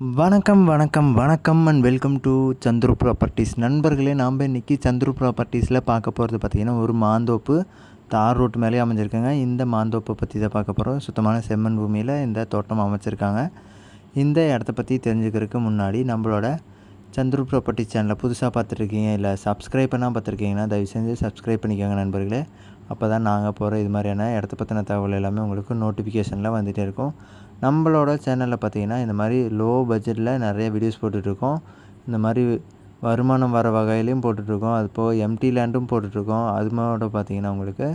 வணக்கம் வணக்கம் வணக்கம் and welcome to Chandru properties நண்பர்களே நாம் இன்றைக்கி சந்துரு ப்ராப்பர்ட்டிஸில் பார்க்க போகிறது பார்த்திங்கன்னா ஒரு மாந்தோப்பு தார் ரோட் மேலே அமைஞ்சிருக்காங்க. இந்த மாந்தோப்பை பற்றி தான் பார்க்க போகிறோம் சுத்தமான செம்மண் பூமியில் இந்த தோட்டம் அமைச்சிருக்காங்க. இந்த இடத்த பற்றி தெரிஞ்சுக்கிறதுக்கு முன்னாடி நம்மளோட சந்துரு ப்ராப்பர்ட்டி சேனலை புதுசாக பார்த்துருக்கீங்க இல்லை சப்ஸ்கிரைப் பண்ணால் பார்த்துருக்கீங்கன்னா தயவு செஞ்சு சப்ஸ்கிரைப் பண்ணிக்கோங்க நண்பர்களே. அப்போ தான் நாங்கள் போகிற இது மாதிரியான இடத்த பற்றின தகவல் எல்லாமே உங்களுக்கு நோட்டிஃபிகேஷனில் வந்துகிட்டே இருக்கும். நம்மளோட சேனலில் பார்த்தீங்கன்னா இந்த மாதிரி லோ பட்ஜெட்டில் நிறைய வீடியோஸ் போட்டுட்ருக்கோம். இந்த மாதிரி வருமானம் வர வகையிலையும் போட்டுட்ருக்கோம். அது போக எம்டி லேண்டும் போட்டுட்ருக்கோம். அது மாதிரி பார்த்தீங்கன்னா உங்களுக்கு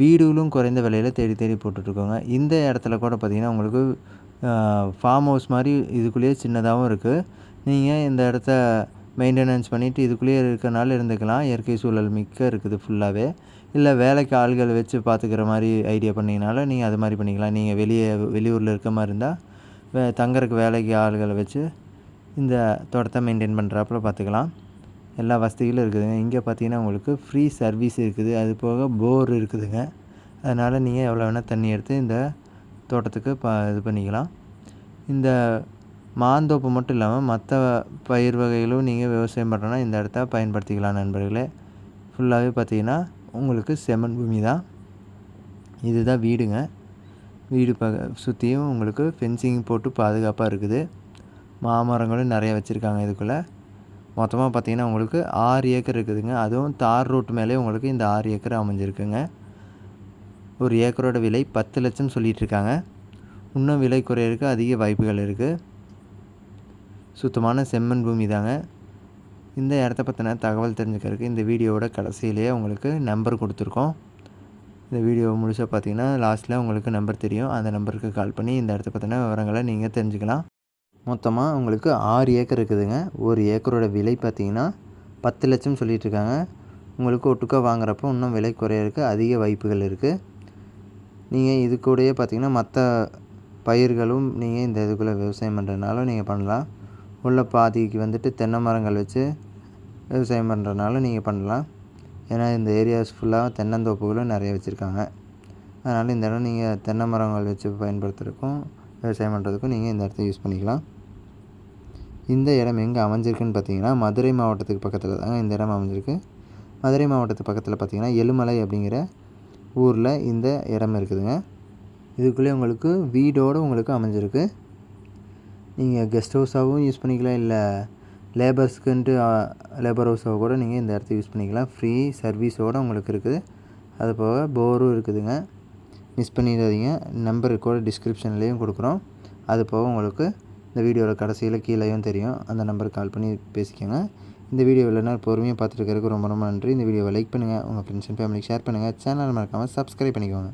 வீடுகளும் குறைந்த விலையில் தேடி தேடி போட்டுட்ருக்கோங்க. இந்த இடத்துல கூட பார்த்திங்கன்னா உங்களுக்கு ஃபார்ம் ஹவுஸ் மாதிரி இதுக்குள்ளேயே சின்னதாகவும் இருக்குது நீங்கள் இந்த இடத்த மெயின்டெனன்ஸ் பண்ணிவிட்டு இதுக்குள்ளேயே இருக்கிறனால இருந்துக்கலாம். இயற்கை சூழல் மிக்க இருக்குது ஃபுல்லாகவே இல்லை வேலைக்கு ஆள்களை வச்சு பார்த்துக்கிற மாதிரி ஐடியா பண்ணிங்கனாலும் நீங்கள் அது மாதிரி பண்ணிக்கலாம். நீங்கள் வெளியே வெளியூரில் இருக்க மாதிரி இருந்தால் வே தங்குறதுக்கு வேலைக்கு ஆள்களை வச்சு இந்த தோட்டத்தை மெயின்டைன் பண்ணுறாப்புல பார்த்துக்கலாம். எல்லா வசதிகளும் இருக்குதுங்க இங்கே பார்த்தீங்கன்னா உங்களுக்கு ஃப்ரீ சர்வீஸ் இருக்குது. அது போக போர் இருக்குதுங்க. அதனால் நீங்கள் எவ்வளோ வேணால் தண்ணி எடுத்து இந்த தோட்டத்துக்கு ப இது பண்ணிக்கலாம். இந்த மாந்தோப்பு மட்டும் இல்லாமல் மற்ற பயிர் வகைகளும் நீங்கள் விவசாயம் பண்ணுறோன்னா இந்த இடத்த பயன்படுத்திக்கலாம் நண்பர்களே. ஃபுல்லாகவே பார்த்தீங்கன்னா உங்களுக்கு செம்மண் பூமி தான். இதுதான் வீடுங்க. வீடு ப சுற்றியும் உங்களுக்கு ஃபென்சிங் போட்டு பாதுகாப்பாக இருக்குது. மாமரங்களும் நிறைய வச்சுருக்காங்க இதுக்குள்ளே. மொத்தமாக பார்த்திங்கன்னா உங்களுக்கு ஆறு ஏக்கர் இருக்குதுங்க. அதுவும் தார் ரோட்டு மேலே உங்களுக்கு இந்த ஆறு ஏக்கர் அமைஞ்சிருக்குங்க. ஒரு ஏக்கரோட விலை பத்து லட்சம் சொல்லிகிட்ருக்காங்க இன்னும் விலை குறையிறதுக்கு அதிக வாய்ப்புகள் இருக்குது சுத்தமான செம்மண் பூமி தாங்க. இந்த இடத்த பற்றின தகவல் தெரிஞ்சுக்கிறதுக்கு இந்த வீடியோவோட கடைசியிலேயே உங்களுக்கு நம்பர் கொடுத்துருக்கோம். இந்த வீடியோ முழுசாக பார்த்தீங்கன்னா லாஸ்ட்டில் உங்களுக்கு நம்பர் தெரியும். அந்த நம்பருக்கு கால் பண்ணி இந்த இடத்த பற்றின விவரங்களை நீங்கள் தெரிஞ்சுக்கலாம். மொத்தமாக உங்களுக்கு ஆறு ஏக்கர் இருக்குதுங்க. ஒரு ஏக்கரோட விலை பார்த்தீங்கன்னா பத்து லட்சம் சொல்லிகிட்ருக்காங்க உங்களுக்கு ஒட்டுக்கா வாங்குறப்போ இன்னும் விலை குறையிறதுக்கு அதிக வாய்ப்புகள் இருக்குது நீங்கள் இது கூடயே பார்த்தீங்கன்னா மற்ற பயிர்களும் நீங்கள் இந்த இதுக்குள்ளே விவசாயம் பண்ணுறதுனாலும் நீங்கள் பண்ணலாம். உள்ள பாதிக்கு வந்துட்டு தென்னை மரங்கள் வச்சு விவசாயம் பண்ணுறனால நீங்கள் பண்ணலாம். ஏன்னா இந்த ஏரியாஸ் ஃபுல்லாக தென்னந்தோப்புகளும் நிறைய வச்சுருக்காங்க. அதனால் இந்த இடம் நீங்கள் தென்னை மரங்கள் வச்சு பயன்படுத்துறதுக்கும் விவசாயம் பண்ணுறதுக்கும் நீங்கள் இந்த இடத்த யூஸ் பண்ணிக்கலாம். இந்த இடம் எங்கே அமைஞ்சிருக்குன்னு பார்த்தீங்கன்னா மதுரை மாவட்டத்துக்கு பக்கத்தில் தாங்க இந்த இடம் அமைஞ்சிருக்கு. மதுரை மாவட்டத்து பக்கத்தில் பார்த்தீங்கன்னா எலுமலை அப்படிங்கிற ஊரில் இந்த இடம் இருக்குதுங்க. இதுக்குள்ளே உங்களுக்கு வீடோடு உங்களுக்கு அமைஞ்சிருக்கு. நீங்கள் கெஸ்ட் ஹவுஸாகவும் யூஸ் பண்ணிக்கலாம். இல்லை லேபர்ஸ்க்குன்ட்டு லேபர் ஹவுஸாக கூட நீங்கள் இந்த இடத்த யூஸ் பண்ணிக்கலாம். ஃப்ரீ சர்வீஸோடு உங்களுக்கு இருக்குது. அது போக போரும் இருக்குதுங்க. மிஸ் பண்ணிடாதீங்க. நம்பர் கூட டிஸ்கிரிப்ஷன்லேயும் கொடுக்குறோம். அது போக உங்களுக்கு இந்த வீடியோவில் கடைசியில் கீழேயும் தெரியும். அந்த நம்பருக்கு கால் பண்ணி பேசிக்கோங்க. இந்த வீடியோ இல்லைனா பொறுமையாக பார்த்துருக்கிறதுக்கு ரொம்ப ரொம்ப நன்றி. இந்த வீடியோவை லைக் பண்ணுங்கள் உங்கள் ஃப்ரெண்ட்ஸ் அண்ட் ஃபேமிலிக்கு ஷேர் பண்ணுங்கள் சேனல் மறக்காமல் சப்ஸ்கிரைப் பண்ணிக்கோங்க.